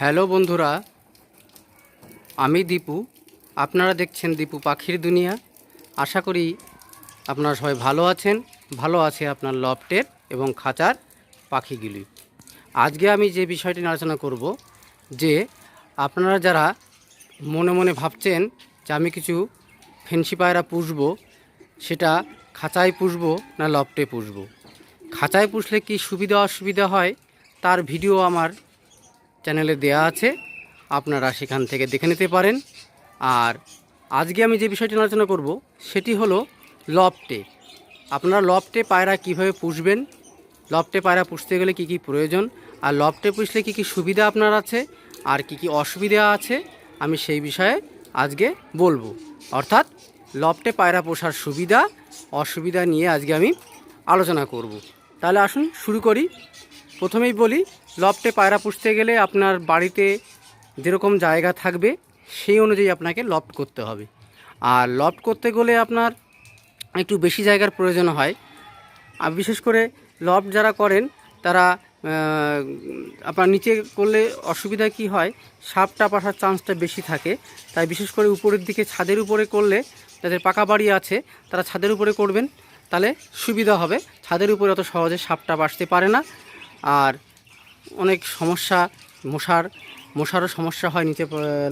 Hello বন্ধুরা, আমি দীপু। আপনারা দেখছেন দীপু পাখির দুনিয়া। আশা করি আপনারা সবাই ভালো আছেন, ভালো আছে আপনার লফটের এবং খাঁচার পাখিগুলি। আজকে আমি যে বিষয়টি আলোচনা করব, যে আপনারা যারা মনে মনে ভাবছেন যে আমি কিছু ফেন্সি পায়রা পুষবো, সেটা খাঁচায় পুষবো না লফটে পুষবো। খাঁচায় পুষলে কি সুবিধা অসুবিধা হয়, তার ভিডিও আমার চ্যানেলে দেয়া আছে, আপনারা সেখান থেকে দেখে নিতে পারেন। আর আজকে আমি যে বিষয়টি আলোচনা করব, সেটি হলো লফটে। আপনারা লফটে পায়রা কীভাবে পুষবেন? লফটে পায়রা পুষতে গেলে কি কি প্রয়োজন? আর লফটে পুষলে কি কি সুবিধা আপনার আছে? আর কি কি অসুবিধা আছে? আমি সেই বিষয়ে আজকে বলব। অর্থাৎ লফটে পায়রা পোষার সুবিধা, অসুবিধা নিয়ে আজকে আমি আলোচনা করব। তাহলে আসুন শুরু করি। প্রথমেই বলি লফটে পায়রা পুষতে গেলে আপনার বাড়িতে যেরকম জায়গা থাকবে, সেই অনুযায়ী আপনাকে লফট করতে হবে। আর লফট করতে গেলে আপনার একটু বেশি জায়গার প্রয়োজন হয়। আর বিশেষ করে লফট যারা করেন, তারা আপনার নিচে করলে অসুবিধা কি হয় সাপ টাপ আসার চান্সটা বেশি থাকে। তাই বিশেষ করে উপরের দিকে ছাদের উপরে করলে যাদের পাকা বাড়ি আছে, তারা ছাদের উপরে করবেন। তাহলে সুবিধা হবে। ছাদের উপরে অত সহজে সাপটা বাসতে পারে না। আর অনেক সমস্যা, মশার, মশারও সমস্যা হয় নিচে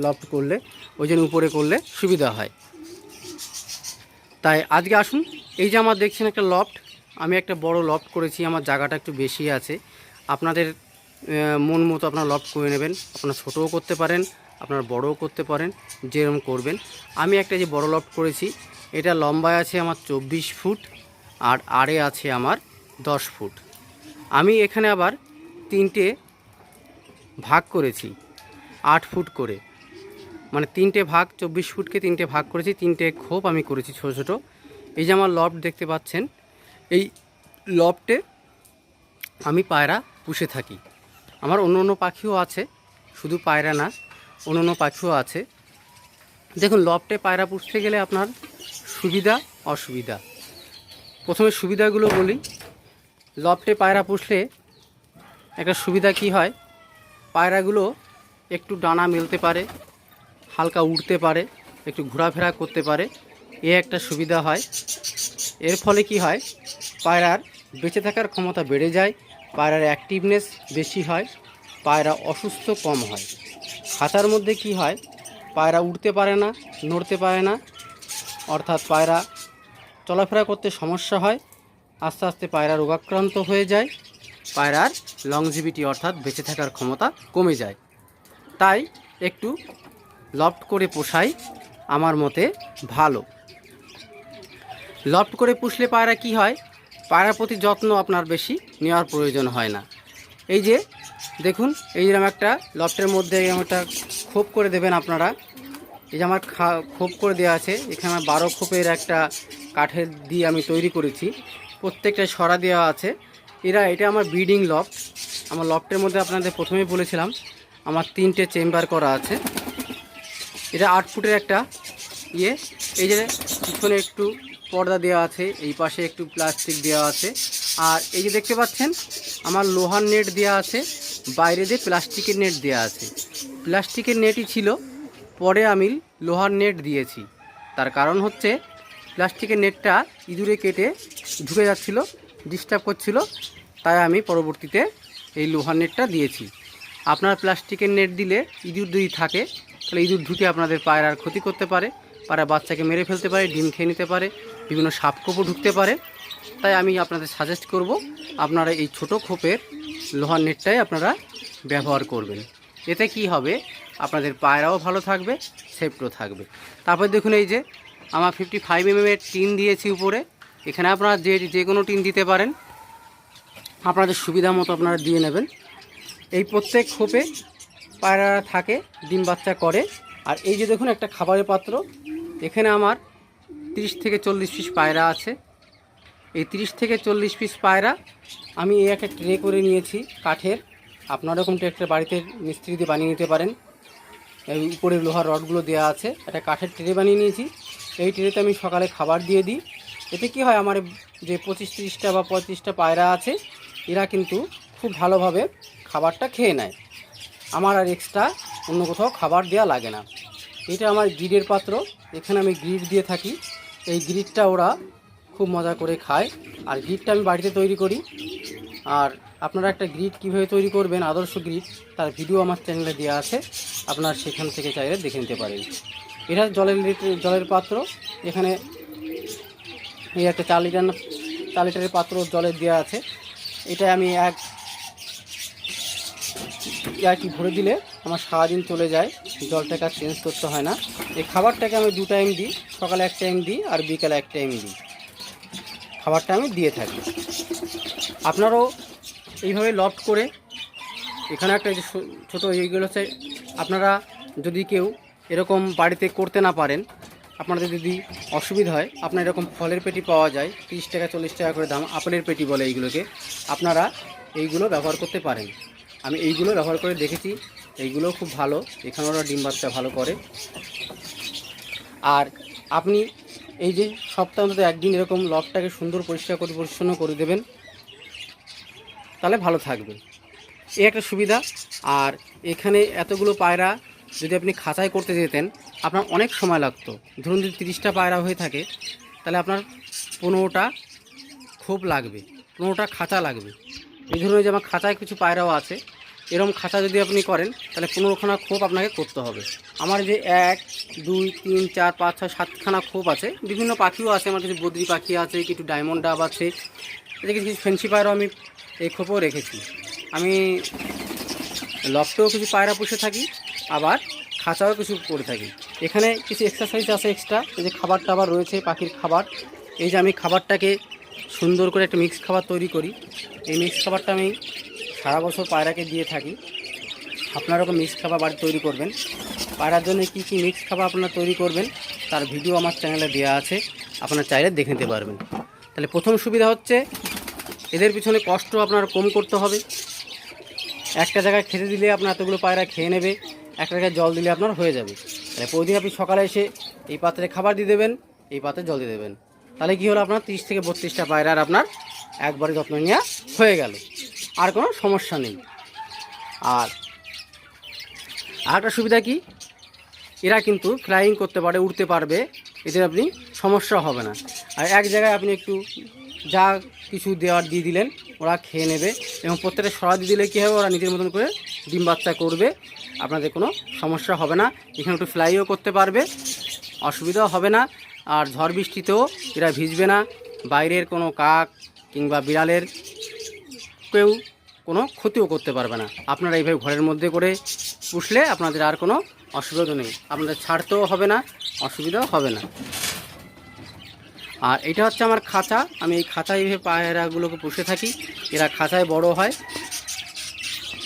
লফট করলে, ওই জন্য উপরে করলে সুবিধা হয়। তাই আজকে আসুন, এই যে আমার দেখছেন একটা লফট আমি একটা বড় লফট করেছি, আমার জায়গাটা একটু বেশি আছে। আপনাদের মন মতো আপনারা লফট করে নেবেন, আপনার ছোটও করতে পারেন, আপনার বড়ও করতে পারেন, যেরকম করবেন। আমি একটা যে বড় লফট করেছি, এটা লম্বায় আছে আমার চব্বিশ ফুট, আর আড়ে আছে আমার দশ ফুট। আমি এখানে আবার তিনটে ভাগ করেছি, আট ফুট করে। মানে তিনটে ভাগ, চব্বিশ ফুটকে তিনটে ভাগ করেছি, তিনটে খোপ আমি করেছি ছোটো ছোটো। এই যে আমার লফট দেখতে পাচ্ছেন, এই লফটে আমি পায়রা পুষে থাকি। আমার অন্য অন্য পাখিও আছে, শুধু পায়রা না, অন্য অন্য পাখিও আছে। দেখুন, লফটে পায়রা পুষতে গেলে আপনার সুবিধা, অসুবিধা। প্রথমে সুবিধাগুলো বলি। লফটে পায়রা পুষলে একটা সুবিধা কি হয়? পায়রাগুলো একটু ডানা মেলতে পারে, হালকা উঠতে পারে, একটু ঘোরাফেরা করতে পারে, এ একটা সুবিধা হয়। এর ফলে কি হয়? পায়রার বেঁচে থাকার ক্ষমতা বেড়ে যায়, পায়রার অ্যাক্টিভনেস বেশি হয়, পায়রা অসুস্থ কম হয়। খাঁচার মধ্যে কি হয়? পায়রা উঠতে পারে না, নড়তে পারে না, অর্থাৎ পায়রা চলাফেরা করতে সমস্যা হয়, আস্তে আস্তে পায়রা রোগাক্রান্ত হয়ে যায় পায়রার লংজিভিটি অর্থাৎ বেঁচে থাকার ক্ষমতা কমে যায়। তাই একটু লফট করে পোষাই আমার মতে ভালো। লফট করে পুষলে পায়রা কি হয়? পায়রার প্রতি যত্ন আপনার বেশি, নেওয়ার প্রয়োজন হয় না। এই যে, দেখুন, এই যেরকম একটা লফটের মধ্যে এরকম একটা খোপ করে দেবেন আপনারা, এই যে আমার খোপ করে দেওয়া আছে, এখানে আমার বারো খোপের একটা কাঠের দিয়ে আমি তৈরি করেছি। প্রত্যেকটা সরা দেওয়া আছে। এরা, এটা আমার ব্রিডিং লফট। আমার লফটের মধ্যে আপনাদের প্রথমেই বলেছিলাম, আমার তিনটে চেম্বার করা আছে। এটা আট ফুটের একটা ইয়ে। এই যে পিছনে একটু পর্দা দেওয়া আছে, এই পাশে একটু প্লাস্টিক দেওয়া আছে। আর এই যে দেখতে পাচ্ছেন, আমার লোহার নেট দেওয়া আছে, বাইরে দিয়ে প্লাস্টিকের নেট দেওয়া আছে। প্লাস্টিকের নেটই ছিল, পরে আমি লোহার নেট দিয়েছি। তার কারণ হচ্ছে, প্লাস্টিকের নেটটা ইঁদুরে কেটে ঢুকে যাচ্ছিল ডিস্টার্ব করছিল, তাই আমি পরবর্তীতে এই লোহার নেটটা দিয়েছি। আপনার প্লাস্টিকের নেট দিলে ইঁদুর যদি থাকে, তাহলে ইঁদুর ঢুকে আপনাদের পায়রার ক্ষতি করতে পারে পায়রা বাচ্চাকে মেরে ফেলতে পারে, ডিম খেয়ে নিতে পারে, বিভিন্ন সাপকোপও ঢুকতে পারে। তাই আমি আপনাদের সাজেস্ট করব, আপনারা এই ছোট খোপের লোহার নেটটাই আপনারা ব্যবহার করবেন। এতে কি হবে, আপনাদের পায়রাও ভালো থাকবে সেফটও থাকবে। তারপর দেখুন এই যে, আমার ফিফটি ফাইভ এম এর টিন দিয়েছি উপরে। এখানে আপনারা যে যে কোনো টিন দিতে পারেন, আপনাদের সুবিধা মতো আপনারা দিয়ে নেবেন। এই প্রত্যেক খোপে পায়রা থাকে, ডিম বাচ্চা করে। আর এই যে দেখুন, একটা খাবারের পাত্র। এখানে আমার তিরিশ থেকে চল্লিশ পিস পায়রা আছে। এই তিরিশ থেকে চল্লিশ পিস পায়রা আমি এই একটা ট্রে করে নিয়েছি কাঠের। আপনারা এরকম একটা বাড়িতে মিস্ত্রি দিয়ে বানিয়ে নিতে পারেন। এই উপরে লোহার রডগুলো দেওয়া আছে। একটা কাঠের ট্রে বানিয়ে নিয়েছি। এই ট্রেতে আমি সকালে খাবার দিয়ে দিই। এতে কি হয়, আমার যে পঁচিশ তিরিশটা বা পঁয়ত্রিশটা পায়রা আছে, এরা কিন্তু খুব ভালোভাবে খাবারটা খেয়ে নেয়। আমার আর এক্সট্রা অন্য কোথাও খাবার দেওয়া লাগে না। এটা আমার গ্রিডের পাত্র, এখানে আমি গ্রিড দিয়ে থাকি। এই গ্রিডটা ওরা খুব মজা করে খায়। আর গ্রিডটা আমি বাড়িতে তৈরি করি। আর আপনারা একটা গ্রিড কীভাবে তৈরি করবেন, আদর্শ গ্রিড, তার ভিডিও আমার চ্যানেলে দেওয়া আছে। আপনারা সেখান থেকে চাইলে দেখে নিতে পারেন। এটা জলের জলের পাত্র। এখানে এই একটা চার লিটার চার লিটারের পাত্র জলের দেওয়া আছে। এটা আমি এক আর কি ভরে দিলে আমার সারাদিন চলে যায়। জলটাকে আর চেঞ্জ করতে হয় না। এই খাবারটাকে আমি দু টাইম দিই, সকালে এক টাইম দিই আর বিকালে এক টাইম দিই। খাবারটা আমি দিয়ে থাকি। আপনারাও এইভাবে লফট করে, এখানে একটা ছোটো এইগুলো হচ্ছে আপনারা যদি কেউ এরকম বাড়িতে করতে না পারেন আপনাদের যদি অসুবিধা হয়, আপনার এরকম ফলের পেটি পাওয়া যায়, তিরিশ টাকা, চল্লিশ টাকা করে দাম, আপেলের পেটি বলে এইগুলোকে, আপনারা এইগুলো ব্যবহার করতে পারেন। আমি এইগুলো ব্যবহার করে দেখেছি, এইগুলো খুব ভালো, এখানে ওরা ডিম বাচ্চা ভালো করে। আর আপনি এই যে সপ্তাহ অন্তত একদিন এরকম লকটাকে সুন্দর পরিষ্কার করে পরিচ্ছন্ন করে দেবেন, তাহলে ভালো থাকবে। এই একটা সুবিধা, আর এখানে এতগুলো পায়রা যদি আপনি খাঁচায় করতে যেতেন আপনার অনেক সময় লাগতো। ধরুন যদি তিরিশটা পায়রা হয়ে থাকে, তাহলে আপনার পনেরোটা খোপ লাগবে, পনেরোটা খাঁচা লাগবে। এই ধরুন যে আমার খাঁচায় কিছু পায়রাও আছে এরকম খাঁচা যদি আপনি করেন, তাহলে পনেরোখানা খোপ আপনাকে করতে হবে। আমার যে এক, দুই, তিন, চার, পাঁচ, ছয়, সাতখানা খোপ আছে, বিভিন্ন পাখিও আছে, আমার কিছু বদ্রি পাখি আছে, কিছু ডায়মন্ড ডাব আছে, এদিকে কিছু ফেন্সি পায়রাও আমি এই খোপও রেখেছি। আমি লফটেও কিছু পায়রা পুষে থাকি, আবার খাঁচাও কিছু করে থাকি। এখানে কিছু এক্সারসাইজ আছে এক্সট্রা এই যে খাবার টাবার রয়েছে, পাখির খাবার। এই যে আমি খাবারটাকে সুন্দর করে একটা মিক্স খাবার তৈরি করি। এই মিক্স খাবারটা আমি সারা বছর পায়রাকে দিয়ে থাকি। আপনারা ওরকম মিক্স খাবার বাড়ি তৈরি করবেন। পায়রার জন্য কী কী মিক্স খাবার আপনারা তৈরি করবেন, তার ভিডিও আমার চ্যানেলে দেওয়া আছে। আপনারা চাইলে দেখে নিতে পারবেন। তাহলে প্রথম সুবিধা হচ্ছে, এদের পিছনে কষ্ট আপনার কম করতে হবে। একটা জায়গায় খেতে দিলে আপনার এতগুলো পায়রা খেয়ে নেবে, একটা জায়গায় জল দিলে আপনার হয়ে যাবে। তাহলে প্রতিদিন আপনি সকালে এসে এই পাত্রে খাবার দিয়ে দেবেন, এই পাত্রে জল দিয়ে দেবেন। তাহলে কী হলো আপনার? তিরিশ থেকে বত্রিশটা পায়রার আপনার একবারে যত্ন নেওয়া হয়ে গেল। আর কোনো সমস্যা নেই। আর আরেকটা সুবিধা কি? এরা কিন্তু ফ্লাইং করতে পারে, উড়তে পারবে। এদের আপনি সমস্যা হবে না। আর এক জায়গায় আপনি একটু যা কিছু দেওয়ার দিয়ে দিলেন, ওরা খেয়ে নেবে। এবং প্রত্যেকটা সরা দিয়ে দিলে কী হবে? ওরা নিজের মতন করে ডিম বাচ্চা করবে। আপনাদের কোনো সমস্যা হবে না। এখানে একটু ফ্লাইও করতে পারবে, অসুবিধাও হবে না। আর ঝড় বৃষ্টিতেও এরা ভিজবে না। বাইরের কোনো কাক কিংবা বিড়ালের কেউ কোনো ক্ষতিও করতে পারবে না। আপনারা এইভাবে ঘরের মধ্যে করে পুষলে আপনাদের আর কোনো অসুবিধা নেই। আপনাদের ছাড়তেও হবে না, অসুবিধাও হবে না। আর এটা হচ্ছে আমার খাঁচা। আমি এই খাঁচায় এইভাবে পায়রাগুলোকে পুষে থাকি। এরা খাঁচায় বড় হয়।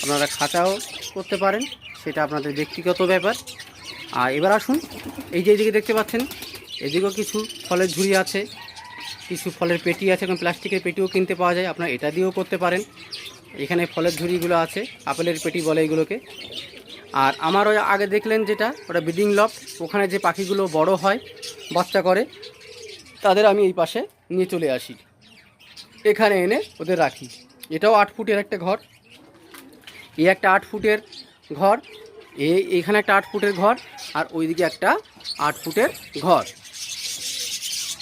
আপনারা খাঁচাও করতে পারেন। সেটা আপনাদের ব্যক্তিগত ব্যাপার। আর এবার আসুন, এই যে এদিকে দেখতে পাচ্ছেন, এদিকেও কিছু ফলের ঝুড়ি আছে, কিছু ফলের পেটি আছে এখন প্লাস্টিকের পেটিও কিনতে পাওয়া যায়, আপনারা এটা দিয়েও করতে পারেন। এখানে ফলের ঝুড়িগুলো আছে, আপেলের পেটি বলে এইগুলোকে আর আমার ওই আগে দেখলেন যেটা, ওটা ব্রিডিং লফট, ওখানে যে পাখিগুলো বড় হয়, বাচ্চা করে, তাদের আমি এই পাশে নিয়ে চলে আসি। এখানে এনে ওদের রাখি। এটাও আট ফুটের একটা ঘর। এই একটা আট ফুটের ঘর এই এখানে একটা আট ফুটের ঘর, আর ওইদিকে একটা আট ফুটের ঘর।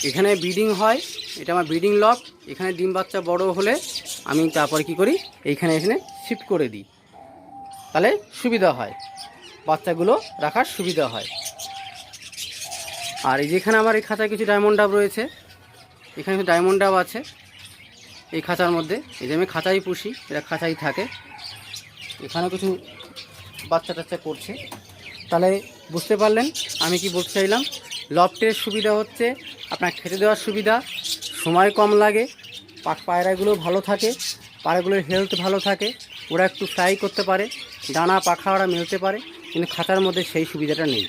এখানে ব্রিডিং হয়, এটা আমার ব্রিডিং লক, এখানে ডিম বাচ্চা বড় হলে আমি তারপরে কি করি, এইখানে এখানে শিফট করে দিই। তাহলে সুবিধা হয়, বাচ্চাগুলো রাখার সুবিধা হয়। আর এই যেখানে আমার এই খাঁচায় কিছু ডায়মন্ড ডাব রয়েছে, এখানে কিছু ডায়মন্ড ডাব আছে, এই খাঁচার মধ্যে। এই যে আমি খাঁচাই পুষি, এটা খাঁচাই থাকে। এখানেও কিছু বাচ্চা টাচ্চা করছে। তাহলে বুঝতে পারলেন, আমি কি বলতে চাইলাম, লফটের সুবিধা হচ্ছে আপনার খেতে দেওয়ার সুবিধা, সময় কম লাগে পায়রাগুলো ভালো থাকে, পায়রাগুলোর হেলথ ভালো থাকে, ওরা একটু ফ্রাই করতে পারে, দানা পাখা ওরা মেলতে পারে, কিন্তু খাতার মধ্যে সেই সুবিধাটা নেই।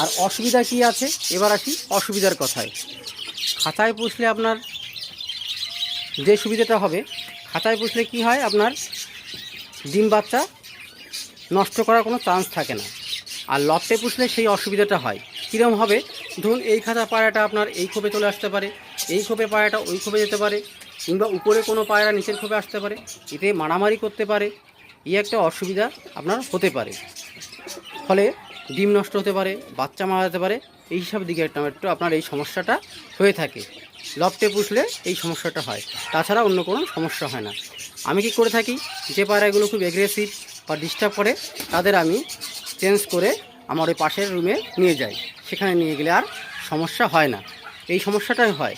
আর অসুবিধা কি আছে? এবার আসি অসুবিধার কথায়। খাতায় পুষলে আপনার যে সুবিধাটা হবে খাতায় পুষলে কি হয় আপনার ডিম বাচ্চা নষ্ট করার কোনো চান্স থাকে না। আর লফটে পুষলে সেই অসুবিধাটা হয়। কীরকম হবে? ধরুন এই খাঁচা পায়রাটা আপনার এই খোপে চলে আসতে পারে, এই খোপে পায়রাটা ওই খোপে যেতে পারে, কিংবা উপরে কোনো পায়রা নিচের খোপে আসতে পারে, এতে মারামারি করতে পারে, এই একটা অসুবিধা আপনার হতে পারে। ফলে ডিম নষ্ট হতে পারে, বাচ্চা মারা যেতে পারে, এই সব দিকে একটা একটু আপনার এই সমস্যাটা হয়ে থাকে। লফটে পুষলে এই সমস্যাটা হয়। তাছাড়া অন্য কোনো সমস্যা হয় না। আমি কি করে থাকি? যে পায়রাগুলো খুব এগ্রেসিভ বা ডিস্টার্ব করে, তাদের আমি চেঞ্জ করে আমার ওই পাশের রুমে নিয়ে যাই। সেখানে নিয়ে গেলে আর সমস্যা হয় না। এই সমস্যাটাই হয়।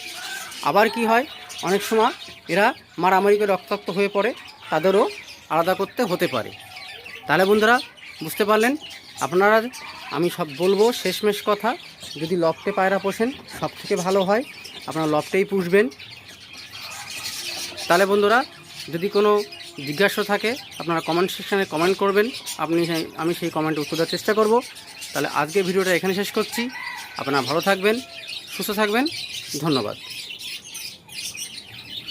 আবার কি হয়? অনেক সময় এরা মারামারি করে রক্তাক্ত হয়ে পড়ে, তাদেরও আলাদা করতে হতে পারে। তাহলে বন্ধুরা, বুঝতে পারলেন? আপনারা, আমি সব বলব শেষমেশ কথা, যদি লফটে পায়রা পোষেন সব থেকে ভালো হয়। আপনারা লফটেই পুষবেন। তাহলে বন্ধুরা যদি কোনো জিজ্ঞাসা থাকে, আপনারা কমেন্ট সেকশানে কমেন্ট করবেন। আপনি আমি সেই কমেন্টে উত্তর দেওয়ার চেষ্টা করব। তাহলে আজকে ভিডিওটা এখানে শেষ করছি। আপনারা ভালো থাকবেন, সুস্থ থাকবেন। ধন্যবাদ।